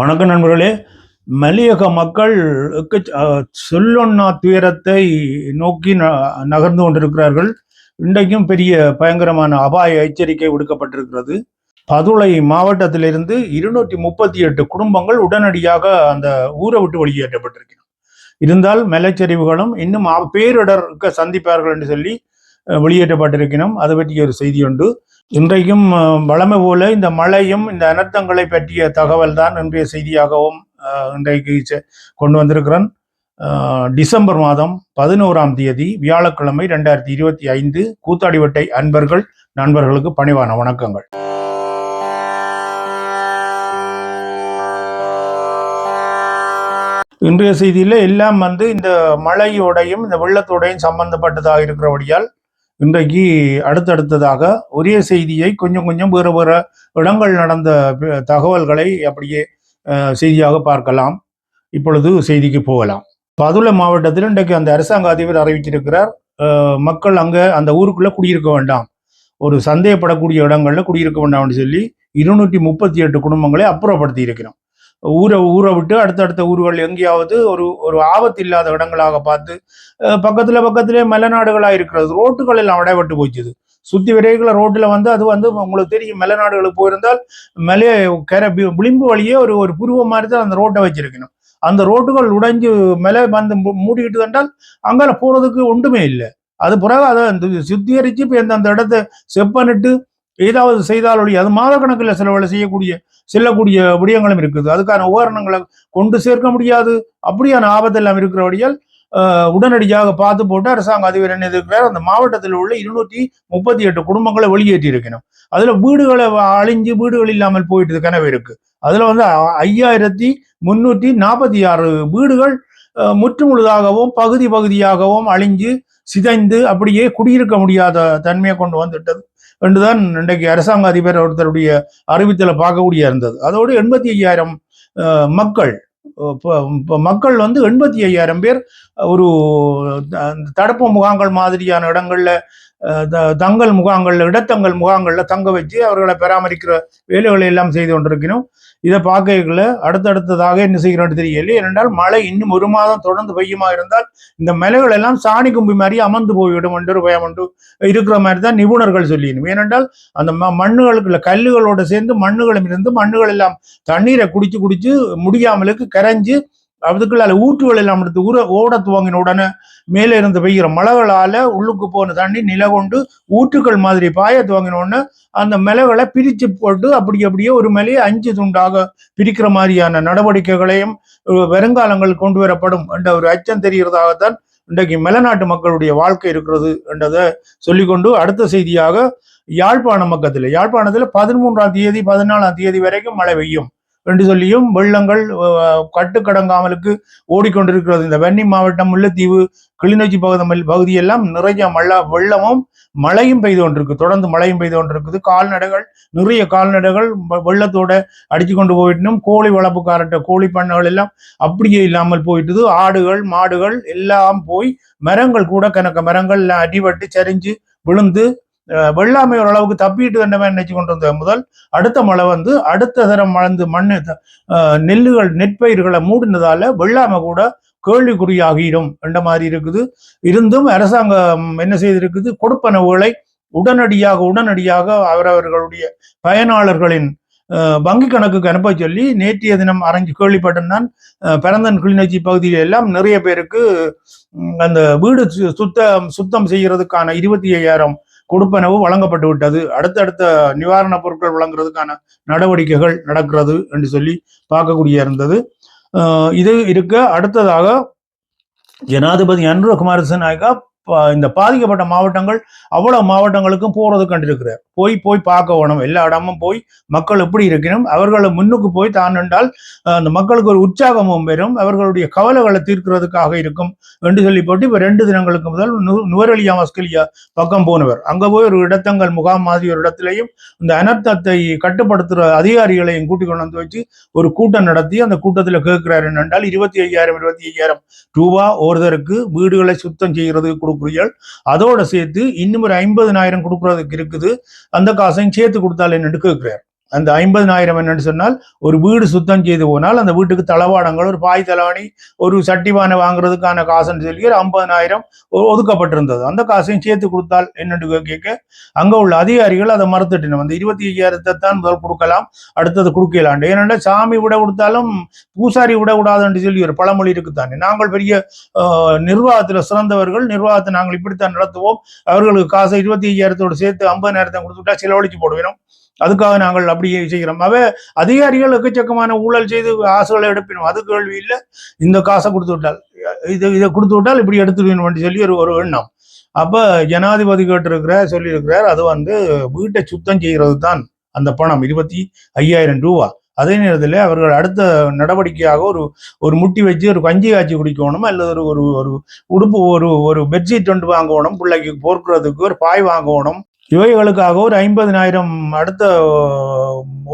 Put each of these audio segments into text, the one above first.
வணக்கம் நண்பர்களே. மலையக மக்கள் சொல்லொன்னா சொல்லொண்ணா துயரத்தை நோக்கி ந- நகர்ந்து கொண்டிருக்கிறார்கள். இன்றைக்கும் பெரிய பயங்கரமான அபாய எச்சரிக்கை விடுக்கப்பட்டிருக்கிறது. பதுளை மாவட்டத்திலிருந்து இருநூற்றி முப்பத்தி எட்டு குடும்பங்கள் உடனடியாக அந்த ஊரை விட்டு வெளியேற்றப்பட்டிருக்கிறது. இருந்தால் மலைச்சரிவுகளும் இன்னும் பேரிடருக்கு சந்திப்பார்கள் என்று சொல்லி வெளியேற்றப்பட்டிருக்கணும் அது பற்றிய ஒரு செய்தி உண்டு இன்றைக்கும் வளமை போல இந்த மழையும் இந்த அனர்த்தங்களை பற்றிய தகவல் தான் இன்றைய செய்தியாகவும் இன்றைக்கு செ- கொண்டு வந்திருக்கிறேன் டிசம்பர் மாதம் பதினோராம் தேதி வியாழக்கிழமை ரெண்டாயிரத்தி இருபத்தி ஐந்து கூத்தாடிவட்டை அன்பர்கள் நண்பர்களுக்கு பணிவான வணக்கங்கள். இன்றைய செய்தியில் எல்லாம் வந்து இந்த மழையோடையும் இந்த வெள்ளத்தோடையும் சம்பந்தப்பட்டதாக இருக்கிறபடியால் இன்றைக்கு அடுத்தடுத்ததாக ஒரே செய்தியை கொஞ்சம் கொஞ்சம் வேறு வேறு இடங்கள் நடந்த தகவல்களை அப்படியே செய்தியாக பார்க்கலாம். இப்பொழுது செய்திக்கு போகலாம். பதுளை மாவட்டத்தில் இன்றைக்கு அந்த அரசாங்க அதிபர் அறிவிச்சிருக்கிறார் மக்கள் அங்கே அந்த ஊருக்குள்ள குடியிருக்க வேண்டாம். ஒரு சந்தேகப்படக்கூடிய இடங்களில் குடியிருக்க வேண்டாம்னு சொல்லி இருநூற்றி முப்பத்தி எட்டு குடும்பங்களை அப்புறப்படுத்தி இருக்கிறோம் ஊரை ஊரை விட்டு அடுத்தடுத்த ஊர்கள் எங்கேயாவது ஒரு ஒரு ஆபத்து இல்லாத இடங்களாக பார்த்து பக்கத்துல பக்கத்திலே மலைநாடுகளாக இருக்கிறது. ரோட்டுகள் எல்லாம் அடைபட்டு போச்சுது சுத்தி விரைகளை ரோட்டில் வந்து அது வந்து உங்களுக்கு தெரியும். மலைநாடுகளுக்கு போயிருந்தால் மலை கரை விளிம்பு வழியே ஒரு ஒரு புருவ மாதிரி தான் அந்த ரோட்டை வச்சிருக்கணும். அந்த ரோட்டுகள் உடைஞ்சு மலை வந்து மூ- மூடிக்கிட்டு தண்டால் அங்கே போறதுக்கு ஒன்றுமே இல்லை. அது பிறகு அதை சுத்திகரித்து சுத்திகரிச்சு இப்போ அந்த இடத்த செப்பனிட்டு ஏதாவது செய்தால் ஒழிய அது மாதக்கணக்கில் செலவில் செய்யக்கூடிய செல்லக்கூடிய விடயங்களும் இருக்குது. அதுக்கான உபகரணங்களை கொண்டு சேர்க்க முடியாது. அப்படியான ஆபத்தெல்லாம் இருக்கிறபடியால் உடனடியாக பார்த்து போட்டு அரசாங்க அதிபர் என்ன இருக்கிறார் அந்த மாவட்டத்தில் உள்ள இருநூற்றி முப்பத்தி எட்டு குடும்பங்களை வெளியேற்றி இருக்கணும் அதுல வீடுகளை அழிஞ்சு வீடுகள் இல்லாமல் போயிட்டு கனவு இருக்கு. அதுல வந்து ஐயாயிரத்தி முன்னூற்றி நாற்பத்தி ஆறு வீடுகள் முற்று முழுதாகவும் பகுதி பகுதியாகவும் அழிஞ்சு சிதைந்து அப்படியே குடியிருக்க முடியாத தன்மையை கொண்டு வந்துட்டது. என்றுதான் இன்றைக்கு அரசாங்க அதிபர் ஒருத்தருடைய அறிவித்தலை பார்க்கக்கூடிய இருந்தது. அதோடு எண்பத்தி ஐயாயிரம் மக்கள் மக்கள் வந்து எண்பத்தி ஐயாயிரம் பேர் ஒரு தடுப்பு முகாம்கள் மாதிரியான இடங்கள்ல தங்கள் முகாங்களில் இடத்தங்கள் முகாங்களில் தங்க வச்சு அவர்களை பராமரிக்கிற வேலைகளை எல்லாம் செய்து கொண்டிருக்கணும் இதை பார்க்கல அடுத்தடுத்ததாக என்ன செய்கிறோம்னு தெரியல ஏனென்றால் மழை இன்னும் ஒரு மாதம் தொடர்ந்து பெய்யுமா இருந்தால் இந்த மலைகள் எல்லாம் சாணி கும்பி மாதிரி அமர்ந்து போய்விடும் என்று ஒரு பயம் உண்டு இருக்கிற மாதிரி தான் நிபுணர்கள் சொல்லிடணும் ஏனென்றால் அந்த ம- மண்ணுகளுக்குள்ள கல்லுகளோடு சேர்ந்து மண்ணுகளும் இருந்து மண்ணுகள் எல்லாம் தண்ணீரை குடிச்சு குடிச்சு முடியாமலுக்கு கரைஞ்சு அதுக்குள்ள ஊற்றுகள் எல்லாம் எடுத்து ஊற ஓட துவங்கின உடனே மேலே இருந்து பெய்கிற மலைகளால உள்ளுக்கு போன தண்ணி நில கொண்டு ஊற்றுக்கள் மாதிரி பாய துவங்கின உடனே அந்த மிளகளை பிரிச்சு போட்டு அப்படி அப்படியே ஒரு மலையை அஞ்சு துண்டாக பிரிக்கிற மாதிரியான நடவடிக்கைகளையும் வருங்காலங்கள் கொண்டு வரப்படும் என்ற ஒரு அச்சம் தெரிகிறதாகத்தான் இன்றைக்கு மலைநாட்டு மக்களுடைய வாழ்க்கை இருக்கிறது என்றதை சொல்லிக்கொண்டு அடுத்த செய்தியாக யாழ்ப்பாணம் பக்கத்தில். யாழ்ப்பாணத்தில் பதிமூன்றாம் தேதி பதினாலாம் தேதி வரைக்கும் மழை பெய்யும். என்று சொல்லியும் வெள்ளங்கள் கட்டுக்கடங்காமலுக்கு ஓடிக்கொண்டிருக்கிறது. இந்த வெண்ணி மாவட்டம் முல்லைத்தீவு கிளிநொச்சி பகுதி பகுதியெல்லாம் நிறைய மழை வெள்ளமும் மழையும் பெய்து கொண்டிருக்கு. தொடர்ந்து மழையும் பெய்து கொண்டிருக்குது. கால்நடைகள் நிறைய கால்நடைகள் வெள்ளத்தோட அடிச்சு கொண்டு போயிட்டனும் கோழி வளர்ப்புக்காரட்ட கோழி பண்ணைகள் எல்லாம் அப்படியே இல்லாமல் போயிட்டுது. ஆடுகள் மாடுகள் எல்லாம் போய் மரங்கள் கூட கணக்க மரங்கள் அடிபட்டு சரிஞ்சு விழுந்து வெள்ளாமை ஓரளவுக்கு தப்பிட்டு வேண்டவன் நினைச்சு கொண்டு வந்த முதல் அடுத்த மழை வந்து அடுத்த தரம் மழந்து மண்ணு த- நெல்லுகள் நெற்பயிர்களை மூடினதால வெள்ளாமை கூட கேள்விக்குறியாகிடும் என்ற மாதிரி இருக்குது. இருந்தும் அரசாங்கம் என்ன செய்திருக்குது? கொடுப்பனவுகளை உடனடியாக உடனடியாக அவரவர்களுடைய பயனாளர்களின் வங்கி கணக்குக்கு அனுப்ப சொல்லி நேற்றைய தினம் அரைஞ்சு கேள்விப்பட்டேன் நான். பரந்தன் கிளிநொச்சி பகுதியில் எல்லாம் நிறைய பேருக்கு அந்த வீடு சு- சுத்தம் சுத்தம் செய்யறதுக்கான இருபத்தி ஐயாயிரம் கொடுப்பனவு வழங்கப்பட்டு விட்டது. அடுத்தடுத்த நிவாரணப் பொருட்கள் வழங்குறதுக்கான நடவடிக்கைகள் நடக்கிறது என்று சொல்லி பார்க்கக்கூடிய இருந்தது. இது இருக்க அடுத்ததாக ஜனாதிபதி அனுர குமாரசநாயகா ப- இந்த பாதிக்கப்பட்ட மாவட்டங்கள் அவ்வளவு மாவட்டங்களுக்கும் போறது கண்டிருக்கிறார். போய் போய் பார்க்க வேணும். எல்லா இடமும் போய் மக்கள் எப்படி இருக்கணும் அவர்களை முன்னுக்கு போய் தான் என்றால் அந்த மக்களுக்கு ஒரு உற்சாகமும் பெறும். அவர்களுடைய கவலைகளை தீர்க்கிறதுக்காக இருக்கும் என்று சொல்லி போட்டு இப்ப ரெண்டு தினங்களுக்கு முதல் நு- நுவரெலியா ஆஸ்திரேலியா பக்கம் போனவர். அங்க போய் ஒரு இடத்தங்கள் முகாம் மாதிரி ஒரு இடத்துலையும் இந்த அனர்த்தத்தை கட்டுப்படுத்துற அதிகாரிகளையும் கூட்டிக் கொண்டு வந்து வச்சு ஒரு கூட்டம் நடத்தி அந்த கூட்டத்தில் கேட்கிறார் என்னென்றால் இருபத்தி ஐயாயிரம் இருபத்தி ஐயாயிரம் ரூபா ஒருத்தருக்கு வீடுகளை சுத்தம் செய்யறதுக்கு கொடுக்குறீர்கள் அதோட சேர்த்து இன்னும் ஒரு ஐம்பதனாயிரம் கொடுக்குறதுக்கு இருக்குது. அந்த காசையும் சேர்த்து கொடுத்தால் என்னன்னு கேட்கிறார் அந்த ஐம்பதனாயிரம் என்னன்னு சொன்னால் ஒரு வீடு சுத்தம் செய்து போனால் அந்த வீட்டுக்கு தளவாடங்கள் ஒரு பாய் தலவாணி ஒரு சட்டிவானை வாங்குறதுக்கான காசுன்னு சொல்லி ஒரு ஐம்பதனாயிரம் ஒதுக்கப்பட்டிருந்தது. அந்த காசையும் சேர்த்து கொடுத்தால் என்னன்னு கேட்க அங்க உள்ள அதிகாரிகள் அதை மறுத்துட்டு அந்த இருபத்தி ஐயாயிரத்தை தான் முதல் கொடுக்கலாம் அடுத்தது கொடுக்கலாண்டு. ஏனென்றால் சாமி விட கொடுத்தாலும் பூசாரி விட கூடாதுன்னு சொல்லி ஒரு பழமொழி இருக்குத்தானே நாங்கள் பெரிய நிர்வாகத்தில் நிர்வாகத்துல சிறந்தவர்கள் நிர்வாகத்தை நாங்கள் இப்படித்தான் நடத்துவோம். அவர்களுக்கு காசை இருபத்தி ஐயாயிரத்தோடு சேர்த்து ஐம்பதாயிரத்தை கொடுத்துட்டா செலவழிச்சு போடுவோம் அதுக்காக நாங்கள் அப்படியே செய்கிறோம். அவ அதிகாரிகள் எக்கச்சக்கமான ஊழல் செய்து காசுகளை எடுப்பினோம். அது கேள்வி இல்லை. இந்த காசை கொடுத்து விட்டால் இது இதை கொடுத்து விட்டால் இப்படி எடுத்துடுவேன் சொல்லி ஒரு ஒரு எண்ணம். அப்போ ஜனாதிபதி கேட்டிருக்கிறார் சொல்லியிருக்கிறார் அது வந்து வீட்டை சுத்தம் செய்கிறது தான் அந்த பணம் இருபத்தி ஐயாயிரம் ரூபா. அதே நேரத்தில் அவர்கள் அடுத்த நடவடிக்கையாக ஒரு ஒரு முட்டி வச்சு ஒரு கஞ்சி காய்ச்சி குடிக்கணும்? அல்லது ஒரு ஒரு ஒரு உடுப்பு ஒரு ஒரு பெட்ஷீட் ஒன்று வாங்கணும் பிள்ளைக்கு போர்க்கிறதுக்கு ஒரு பாய் வாங்கணும் இவைகளுக்காக ஒரு ஐம்பதினாயிரம் அடுத்த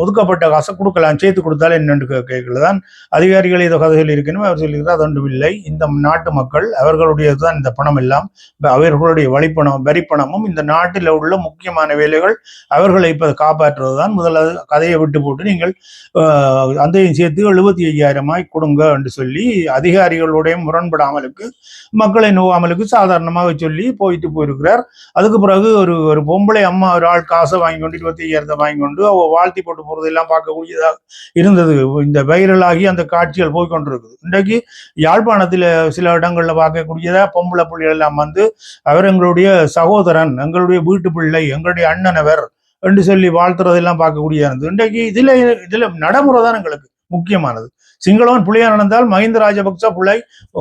ஒதுக்கப்பட்ட காசை கொடுக்கலாம். சேர்த்து கொடுத்தாலும் என்னென்று கேட்கல தான் அதிகாரிகள் இதை கதைகள் இருக்கணும் அவர் சொல்லியிருக்கிறார் அது ஒன்றும் இல்லை. இந்த நாட்டு மக்கள் அவர்களுடையது தான் இந்த பணம் எல்லாம். அவர்களுடைய வழிப்பணம் வரிப்பணமும் இந்த நாட்டில் உள்ள முக்கியமான வேலைகள் அவர்களை இப்போ காப்பாற்றுவது தான் முதல்ல கதையை விட்டு போட்டு நீங்கள் அந்தையும் சேர்த்து எழுபத்தி ஐயாயிரமாய் கொடுங்க என்று சொல்லி அதிகாரிகளுடைய முரண்படாமலுக்கு மக்களை நோவாமலுக்கு சாதாரணமாக சொல்லி போயிட்டு போயிருக்கிறார். அதுக்கு பிறகு ஒரு ஒரு பொம்பளை அம்மா ஒரு ஆள் காசை வாங்கி கொண்டு இருபத்தி ஐயாயிரத்தை வாங்கி கொண்டு அவ வாழ்த்தி போட்டு போகிறதெல்லாம் பார்க்கக்கூடியதாக இருந்தது. இந்த வைரலாகி அந்த காட்சிகள் போய்கொண்டிருக்குது இன்றைக்கு யாழ்ப்பாணத்தில் சில இடங்கள்ல பார்க்கக்கூடியதா பொம்பளை பிள்ளைகள் எல்லாம் வந்து அவர் எங்களுடைய சகோதரன் எங்களுடைய வீட்டு பிள்ளை எங்களுடைய அண்ணனவர் என்று சொல்லி வாழ்த்துறதெல்லாம் பார்க்கக்கூடியதா இருந்தது. இன்றைக்கு இதுல இதுல நடைமுறை தான் எங்களுக்கு முக்கியமானது. சிங்களவன் புள்ளையா நடந்தால் மஹிந்த ராஜபக்ச பிள்ளை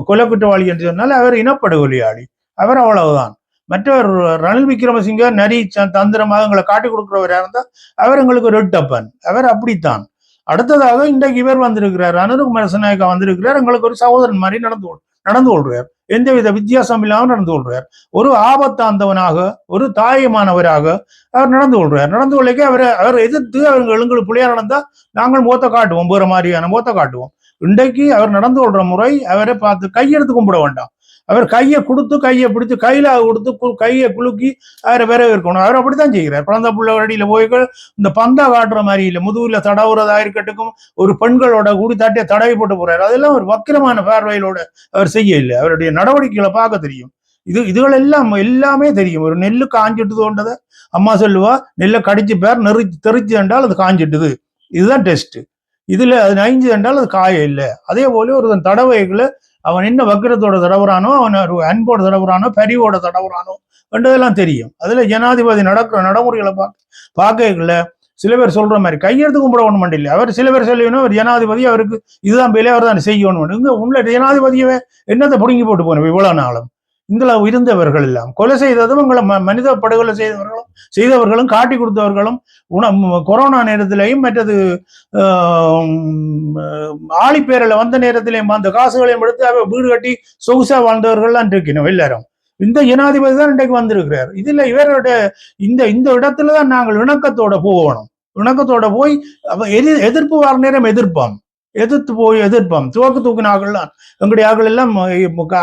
கொலை குற்றவாளி என்று சொன்னால் அவர் இனப்படுகொலியாளி. அவர் அவ்வளவுதான். மற்றவர் ரணில் விக்ரமசிங்க நரி தந்திரமாக எங்களை காட்டி கொடுக்குறவராக இருந்தா அவர் எங்களுக்கு ரெட் அப்பன். அவர் அப்படித்தான். அடுத்ததாக இன்றைக்கு இவர் வந்திருக்கிறார். அனுருகுமார நாயக்கா வந்திருக்கிறார். எங்களுக்கு ஒரு சகோதரன் மாதிரி நடந்து கொள்- நடந்து கொள்கிறார் எந்தவித வித்தியாசம் இல்லாமல் நடந்து கொள்கிறார் ஒரு ஆபத்தாந்தவனாக ஒரு தாயமானவராக அவர் நடந்து கொள்கிறார் நடந்து கொள்ளைக்கு அவரை அவர் எதிர்த்து அவங்க எங்களுக்கு புள்ளையா நடந்தா நாங்கள் மூத்த காட்டுவோம். வேற மாதிரியான மூத்த காட்டுவோம். இன்றைக்கு அவர் நடந்து கொள்ற முறை அவரை பார்த்து கையெடுத்து கும்பிட வேண்டாம். அவர் கையை கொடுத்து கையை பிடித்து கையில கொடுத்து கு- கையை குலுக்கி அவரை வேற இருக்கணும் அவர் அப்படித்தான் செய்கிறார். குழந்தை பிள்ளை அடியில போய் இந்த பந்தா காட்டுற மாதிரி இல்லை. முதுகுல தடவுறதா இருக்கட்டும். ஒரு பெண்களோட கூடி தட்டிய தடவை போட்டு போறாரு. அதெல்லாம் ஒரு வக்கிரமான பார்வையிலோட அவர் செய்ய இல்லை அவருடைய நடவடிக்கைகளை பார்க்க தெரியும். இது இதுகள் எல்லாம் எல்லாமே தெரியும். ஒரு நெல்லு காஞ்சிட்டுதோன்றதை அம்மா சொல்லுவா நெல்லை கடிச்சு பேர் நெறி தெரிச்சு என்றால் அது காஞ்சிட்டுது. இதுதான் டெஸ்ட் இதுல அது நைஞ்சு என்றால் அது காய இல்லை அதே போல ஒரு தடவைகளை அவன் என்ன வக்கிரத்தோட தடவுறானோ அவன் ஒரு அன்போட தடவுறானோ பரிவோட தடவுறானோ என்றதெல்லாம் தெரியும். அதுல ஜனாதிபதி நடக்கிற நடைமுறைகளை பார்க்க பார்க்கல சில பேர் சொல்ற மாதிரி கையெழுத்து கும்பிட ஒண்ணு இல்லை அவர் சில பேர் சொல்லணும் அவர் ஜனாதிபதி அவருக்கு இதுதான் வேலை அவர் தான் செய்யணும் இங்க உள்ள ஜனாதிபதியவே என்னத்தை புடுங்கி போட்டு போனோம் இவ்வளவு நாளும்? இதுல இருந்தவர்கள் எல்லாம் கொலை செய்ததும் உங்களை ம- மனித படுகொலை செய்தவர்களும் செய்தவர்களும் காட்டி கொடுத்தவர்களும் உண கொரோனா நேரத்திலையும் மற்றது ஆழிப்பேரில் வந்த நேரத்திலையும் அந்த காசுகளையும் எடுத்து அவ வீடு கட்டி சொகுசா வாழ்ந்தவர்கள்லாம் இருக்கணும் எல்லாரும். இந்த ஜனாதிபதி தான் இன்றைக்கு வந்திருக்கிறார். இதில் இவரோட இந்த இந்த இடத்துல தான் நாங்கள் இணக்கத்தோட போகணும். இணக்கத்தோட போய் எதிர் எதி எதிர்ப்பு வர நேரம் எதிர்ப்பாம். எதிர்த்து போய் எதிர்ப்பாம். துவக்கு தூக்கின ஆக்கள் தான் எங்களுடைய ஆக்கள் எல்லாம்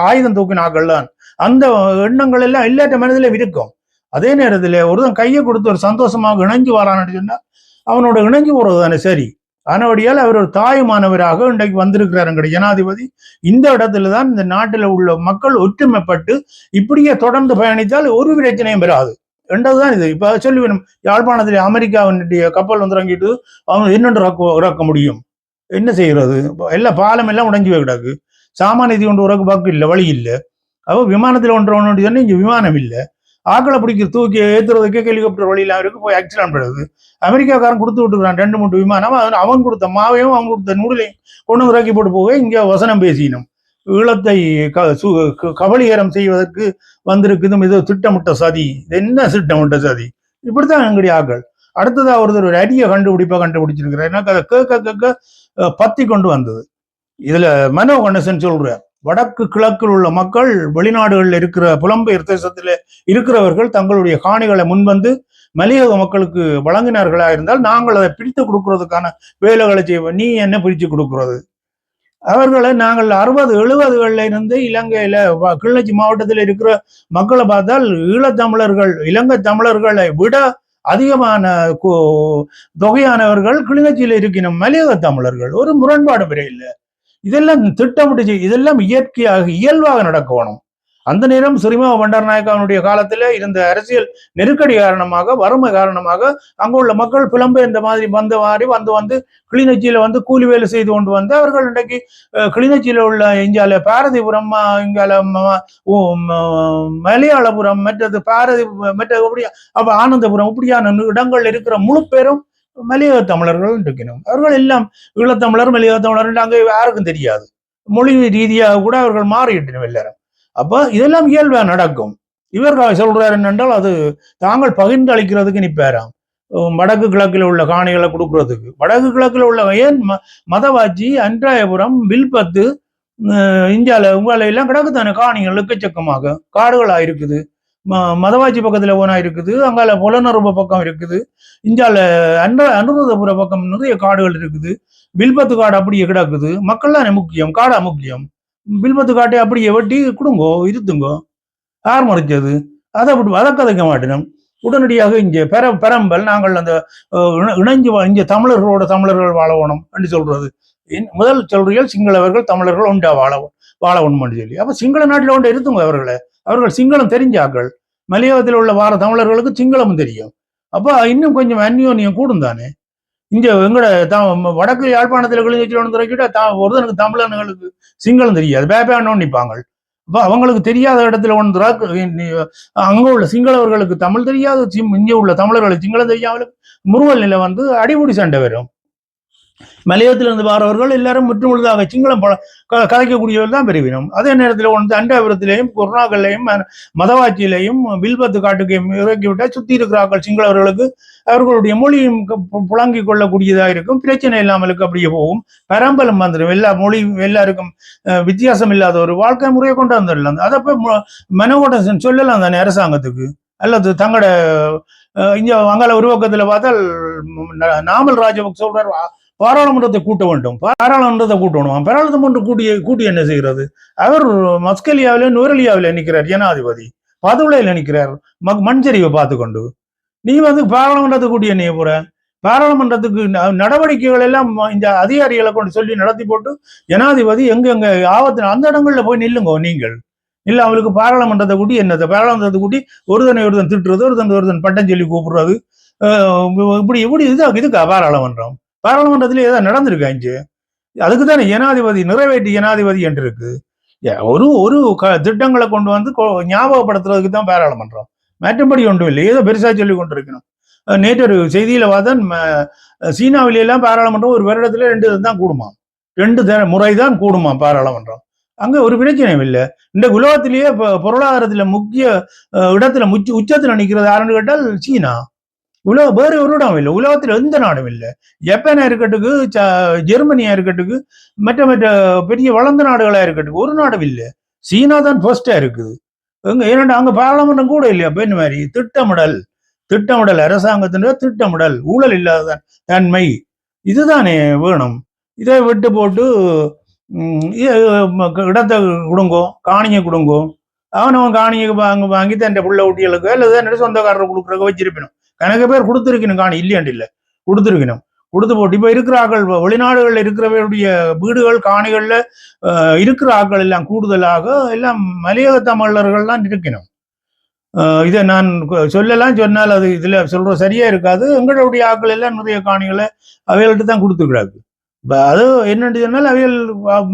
ஆயுதம் தூக்கின ஆக்கள் தான் அந்த எண்ணங்கள் எல்லாம் இல்லாட்ட மனதிலும் இருக்கும். அதே நேரத்தில் ஒருத்தன் கையை கொடுத்து ஒரு சந்தோஷமாக இணைஞ்சு வரான்னு சொன்னா அவனோட இணைஞ்சு போறது தானே சரி. ஆனபடியால் அவர் ஒரு தாயுமானவராக இன்றைக்கு வந்திருக்கிறார் எங்களுடைய ஜனாதிபதி. இந்த இடத்துல தான் இந்த நாட்டில் உள்ள மக்கள் ஒற்றுமைப்பட்டு இப்படியே தொடர்ந்து பயணித்தால் ஒரு பிரச்சனையும் பெறாது ரெண்டாவதுதான் இது. இப்ப சொல்லி வேணும் யாழ்ப்பாணத்தில் அமெரிக்காவினுடைய கப்பல் வந்து இறங்கிட்டு அவங்க என்னென்று இறக்க முடியும். என்ன செய்யறது? எல்லா பாலம் எல்லாம் உடஞ்சி போய் கிடக்கு. சாமானியதி கொண்டு உறக்கு பக்கு இல்லை வழி இல்லை. அப்போ விமானத்தில் ஒன்று ஒன்று இங்கே விமானம் இல்லை. ஆக்களை பிடிக்கிற தூக்கி ஏத்துறதுக்கே ஹெலிகாப்டர் வழியில அவருக்கு போய் ஆக்சிடென்ட் படுது. அமெரிக்காக்காரன் கொடுத்து விட்டுருக்கான் ரெண்டு மூணு விமானம். அவன் அவன் கொடுத்த மாவையும் அவன் கொடுத்த நூலையும் கொண்டு வந்து இறக்கி போட்டு போக இங்கே வசனம் பேசினோம். ஈழத்தை க சு க- கபலீகரம் செய்வதற்கு வந்திருக்குதும் இது திட்டமிட்ட சதி. இது என்ன திட்டமிட்ட சதி? இப்படித்தான் எங்களுடைய ஆக்கள் அடுத்ததாக ஒருத்தர் ஒரு அரிய கண்டுபிடிப்பா கண்டுபிடிச்சிருக்கிறார். எனக்கு அதை கேட்க கேட்க பத்தி கொண்டு வந்தது. இதுல மனோ கணேசன் சொல்கிறார் வடக்கு கிழக்கில் உள்ள மக்கள் வெளிநாடுகளில் இருக்கிற புலம்பெயர் தேசத்தில் இருக்கிறவர்கள் தங்களுடைய காணிகளை முன்வந்து மலையக மக்களுக்கு வழங்கினார்களா இருந்தால் நாங்கள் அதை பிரித்து கொடுக்கறதுக்கான வேலைகளை செய்வோம் நீ என்ன பிரித்து கொடுக்கறது? அவர்களை நாங்கள் அறுபது எழுபதுகள்ல இருந்து இலங்கையில கிளிநொச்சி மாவட்டத்தில் இருக்கிற மக்களை பார்த்தால் ஈழத்தமிழர்கள் இலங்கை தமிழர்களை விட அதிகமான தொகையானவர்கள் கிளிநொச்சியில் இருக்கணும் மலையக தமிழர்கள். ஒரு முரண்பாடு பெரிய இல்லை. இதெல்லாம் திட்டமிட்டு இதெல்லாம் இயற்கையாக இயல்பாக நடக்கணும் அந்த நேரம் சிறிமா பண்டாரநாயக்காவுடைய காலத்துல இருந்த அரசியல் நெருக்கடி காரணமாக வறுமை காரணமாக அங்குள்ள உள்ள மக்கள் புலம்பெயர்ந்த மாதிரி வந்த மாதிரி வந்து வந்து கிளிநொச்சியில வந்து கூலி வேலை செய்து கொண்டு வந்து அவர்கள் இன்றைக்கு கிளிநொச்சியில உள்ள இங்கால பாரதிபுரம் இங்கால மலையாளபுரம் மற்றது பாரதி மற்ற இப்படி அப்ப ஆனந்தபுரம் இப்படியான இடங்கள் இருக்கிற முழு பேரும் மலையக தமிழர்கள் இருக்கணும் அவர்கள் எல்லாம் ஈழத்தமிழர் மலையக தமிழர் அங்கே யாருக்கும் தெரியாது. மொழி ரீதியாக கூட அவர்கள் மாறிட்டணும் எல்லாரும். அப்ப இதெல்லாம் இயல்பா நடக்கும். இவர்கள் சொல்றாரு என்னென்றால் அது தாங்கள் பகிர்ந்து அளிக்கிறதுக்கு நிற்பாராம் வடக்கு கிழக்கில் உள்ள காணிகளை கொடுக்கறதுக்கு. வடக்கு கிழக்கில் உள்ள ஏன் ம- மதவாச்சி அன்றாயபுரம் வில்பத்து இந்தியாவில் இந்தியால உங்களை எல்லாம் கிடக்குதானே காணிகள் எக்கச்சக்கமாக. காடுகளாக இருக்குது. மதவாச்சி பக்கத்துல ஓனா இருக்குது அங்கால புலனருப பக்கம் இருக்குது இந்தியால அன்ற அனுருதபுர பக்கம் நிறைய காடுகள் இருக்குது வில்பத்து காடு அப்படியே கிடக்குது மக்கள் தானே முக்கியம்? காடா முக்கியம். வில்பத்து காட்டை அப்படியே வெட்டி கொடுங்கோ இருத்துங்கோ யார் மறைச்சது அதை விட்டு அதை கதைக்க மாட்டேனும். உடனடியாக இங்கே பெர பெரம்பல் நாங்கள் அந்த இணைஞ்சு இங்கே தமிழர்களோட தமிழர்கள் வாழணும் என்று சொல்றது. முதல் சொல்றீர்கள் சிங்களவர்கள் தமிழர்கள் உண்டா வாழ வாழணும்னு சொல்லி. அப்ப சிங்கள நாட்டில் ஒன்று இருத்துங்க அவர்களை? அவர்கள் சிங்களம் தெரிஞ்சாக்கள் மலையாளத்தில் உள்ள வார தமிழர்களுக்கு சிங்களமும் தெரியும். அப்ப இன்னும் கொஞ்சம் அந்யோன்யம் கூடும் தானே? இங்க எங்கட த- வடக்கு யாழ்ப்பாணத்தில் கிழிஞ்சு துறைக்கிட்ட தான் ஒருத்தனுக்கு தமிழர்களுக்கு சிங்களம் தெரியாது. பேபேன்னு நிற்பாங்க அப்ப அவங்களுக்கு தெரியாத இடத்துல ஒன்று அங்க உள்ள சிங்களவர்களுக்கு தமிழ் தெரியாது. இங்கே இங்க உள்ள தமிழர்களுக்கு சிங்களம் தெரியாமலும் முருகல் நிலை வந்து அடிமுடி சண்டை வரும். மலையத்திலிருந்து வாரவர்கள் எல்லாரும் முற்றுமுழுதாக சிங்களம் பழ- தான் பெருவினம். அதே நேரத்தில் வந்து அண்டாபுரத்திலேயும் கொரோனாக்கள்லையும் மதவாச்சியிலையும் வில்பத்து காட்டுக்கையும் இறக்கிவிட்டால் சுத்தி இருக்கிறார்கள் சிங்களவர்களுக்கு. அவர்களுடைய மொழியும் புழங்கிக் கொள்ளக்கூடியதாக இருக்கும். பிரச்சனை இல்லாமலுக்கு அப்படியே போகும். பரம்பலம் வந்துடும் எல்லா மொழி எல்லாருக்கும் அஹ், வித்தியாசம் இல்லாத ஒரு வாழ்க்கை முறையை கொண்டு வந்துடலாம். அதை போய் மு- சொல்லலாம் தானே அரசாங்கத்துக்கு. அல்லது தங்களோட அஹ், இங்க அங்கால ஒரு பார்த்தால் நாமல் ராஜபக்ச சொல்றாரு பாராளுமன்றத்தை கூட்ட வேண்டும். பாராளுமன்றத்தை கூட்டணும். பாராளுமன்றம் கூட்டி கூட்டி என்ன செய்கிறது? அவர் மஸ்கலியாவில நுரலியாவில நிற்கிறார் ஜனாதிபதி. பதுளையில நிற்கிறார். மக் மண்சரிவை பார்த்து கொண்டு நீ வந்து பாராளுமன்றத்தை கூட்டி என்ன போற? பாராளுமன்றத்துக்கு நடவடிக்கைகள் எல்லாம் இந்த அதிகாரிகளை கொண்டு சொல்லி நடத்தி போட்டு ஜனாதிபதி எங்க எங்க ஆபத்து அந்த இடங்கள்ல போய் நில்லுங்க நீங்கள். இல்லை அவளுக்கு பாராளுமன்றத்தை கூட்டி என்னத்தை? பாராளுமன்றத்தை கூட்டி ஒருதனை ஒருதன் திட்டுறது ஒருத்தன் ஒருத்தன் பட்டம் சொல்லி கூப்பிடுறது. இப்படி இப்படி இது இதுக்கா பாராளுமன்றம்? பாராளுமன்றத்திலே ஏதோ நடந்திருக்கு அஞ்சு. அதுக்கு தானே ஜனாதிபதி நிறைவேற்றி ஜனாதிபதி என்று இருக்கு ஒரு ஒரு க- திட்டங்களை கொண்டு வந்து ஞாபகப்படுத்துறதுக்கு தான் பாராளுமன்றம். மற்றபடி ஒன்றும் இல்லை. ஏதோ பெருசா சொல்லி கொண்டிருக்கணும். நேற்று ஒரு செய்தியில பார்த்தா சீனாவில பாராளுமன்றம் ஒரு வருடத்துல ரெண்டு தான் கூடுமா? ரெண்டு த- முறைதான் கூடுமா பாராளுமன்றம்? அங்கே ஒரு பிரச்சனையும் இல்லை. இந்த உலகத்திலேயே இப்ப பொருளாதாரத்துல முக்கிய இடத்துல முச்ச உச்சத்தில் நிற்கிறது யாருன்னு கேட்டால் சீனா. உலக வேறு ஒரு இடம் இல்லை. உலகத்தில் எந்த நாடும் இல்லை. ஜப்பானா இருக்கட்டுக்கு ச- ஜெர்மனியா இருக்கட்டுக்கு மற்ற மற்ற பெரிய வளர்ந்த நாடுகளாக இருக்கட்டுக்கு ஒரு நாடும் இல்லை. சீனா தான் ஃபர்ஸ்டா இருக்குது. எங்க ஏன்னா அங்கே பாராளுமன்றம் கூட இல்லையா? பெண் மாதிரி. திட்டமிடல். திட்டமிடல் அரசாங்கத்தின திட்டமிடல். ஊழல் இல்லாத தன்மை. இதுதானே வேணும். இதை விட்டு போட்டு இடத்தை கொடுங்கோ காணியை கொடுங்கோ. அவனவன் காணியை வாங்கி வாங்கி தன் பிள்ளை ஊட்டிகளுக்கோ இல்லை சொந்தக்காரர் கொடுக்குறக்கோ வச்சிருப்பினும். கணக்கு பேர் கொடுத்துருக்கணும் காணி இல்லையாண்டு இல்லை கொடுத்துருக்கணும். கொடுத்து போட்டு இப்போ இருக்கிற ஆக்கள் வெளிநாடுகள்ல இருக்கிறவருடைய வீடுகள் காணிகள்ல அஹ், இருக்கிற ஆக்கள் எல்லாம் கூடுதலாக எல்லாம் மலையக தமிழர்கள் தான் இருக்கணும் இதை நான் சொல்லலாம் சொன்னால் அது இதுல சொல்ற சரியா இருக்காது. எங்களுடைய ஆக்கள் எல்லாம் நிறைய காணிகளை அவைகள்ட்ட தான் கொடுத்துருக்கிறாங்க அது என்னன்னு சொன்னால் அவைகள்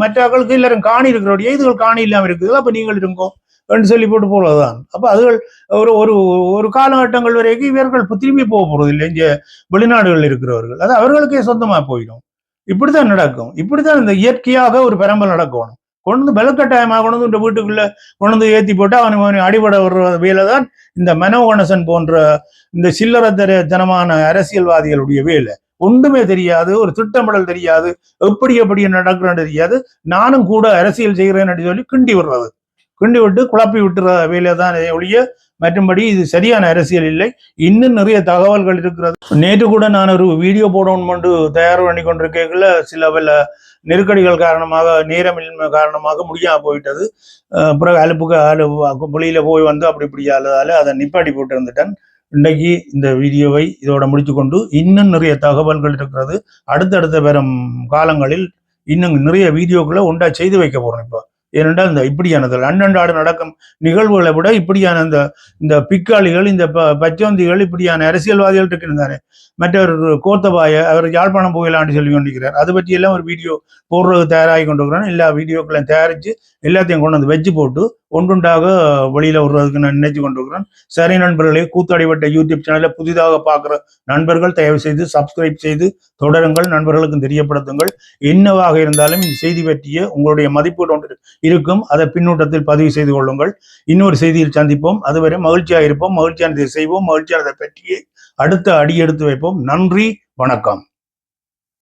மற்ற ஆக்களுக்கு எல்லாரும் காணி இருக்கிறோடைய இதுகள் காணி இல்லாமல் இருக்குது அப்போ நீங்கள் இருக்கோம் என்று சொல்லி போட்டு போறதுதான். அப்போ அதுகள் ஒரு ஒரு ஒரு காலகட்டங்கள் வரைக்கும் இவர்கள் திரும்பி போக போறது இல்லை. வெளிநாடுகளில் வெளிநாடுகள் இருக்கிறவர்கள். அது அவர்களுக்கே சொந்தமா போயிடும். இப்படித்தான் நடக்கும். இப்படித்தான் இந்த இயற்கையாக ஒரு பெரம்பல் நடக்கணும். கொண்டு வந்து பலக்கட்டாயமாக கொண்டு வந்து இந்த வீட்டுக்குள்ள கொண்டு வந்து ஏத்தி போட்டு அவன் அவனை அடிபட வர்ற வேலை தான் இந்த மனோகணசன் போன்ற இந்த சில்லறத்தனமான அரசியல்வாதிகளுடைய வேலை. ஒன்றுமே தெரியாது ஒரு திட்டமிடல் தெரியாது எப்படி எப்படி நடக்கிறேன்னு தெரியாது. நானும் கூட அரசியல் செய்கிறேன்னு சொல்லி கிண்டி விடுறது. கிண்டி விட்டு குழப்பி விட்டுற வேலை தான் ஒழிய மற்றும்படி இது சரியான அரசியல் இல்லை. இன்னும் நிறைய தகவல்கள் இருக்கிறது. நேற்று கூட நான் ஒரு வீடியோ போடணும் தயார் பண்ணி கொண்டிருக்கல சில பல நெருக்கடிகள் காரணமாக நேரமின்மை காரணமாக முடியாம போயிட்டது. பிறகு அலுப்புக்கு அலு வெளியில போய் வந்து அப்படி இப்படி ஆளதால அதை நிப்பாட்டி போட்டு இருந்துட்டேன் இன்றைக்கு இந்த வீடியோவை இதோட முடித்துக்கொண்டு இன்னும் நிறைய தகவல்கள் இருக்கிறது. அடுத்தடுத்த வரும் காலங்களில் இன்னும் நிறைய வீடியோக்களை உண்டா செய்து வைக்க போறோம் இப்போ. ஏனென்றால் இந்த இப்படியானது அன்னண்டாடு நடக்கும் நிகழ்வுகளை விட இப்படியான இந்த இந்த பிக்காளிகள் இந்த ப பச்சோந்திகள் இப்படியான அரசியல்வாதிகள் இருக்கின்றன மற்றவர் கோத்தபாய அவர் யாழ்ப்பாணம் போகலான்னு சொல்லி கொண்டிருக்கிறார். அது பற்றியெல்லாம் ஒரு வீடியோ போடுறது தயாராகி கொண்டிருக்கிறோம். எல்லா வீடியோக்களையும் தயாரித்து எல்லாத்தையும் கொண்டு வந்து வச்சு போட்டு ஒன்றுண்டாக வெளியில் விடுறதுக்கு நான் நினைச்சு கொண்டிருக்கிறேன் சரி நண்பர்களே கூத்தாடிப்பட்ட யூடியூப் சேனலை புதிதாக பார்க்குற நண்பர்கள் தயவு செய்து சப்ஸ்கிரைப் செய்து தொடருங்கள். நண்பர்களுக்கும் தெரியப்படுத்துங்கள். என்னவாக இருந்தாலும் இந்த செய்தி பற்றிய உங்களுடைய மதிப்பீடு ஒன்று இருக்கும். அதை பின்னூட்டத்தில் பதிவு செய்து கொள்ளுங்கள். இன்னொரு செய்தியில் சந்திப்போம். அதுவரை மகிழ்ச்சியாக இருப்போம். மகிழ்ச்சியானதை செய்வோம். மகிழ்ச்சியானதை பற்றியே அடுத்த அடி எடுத்து வைப்போம். நன்றி வணக்கம்.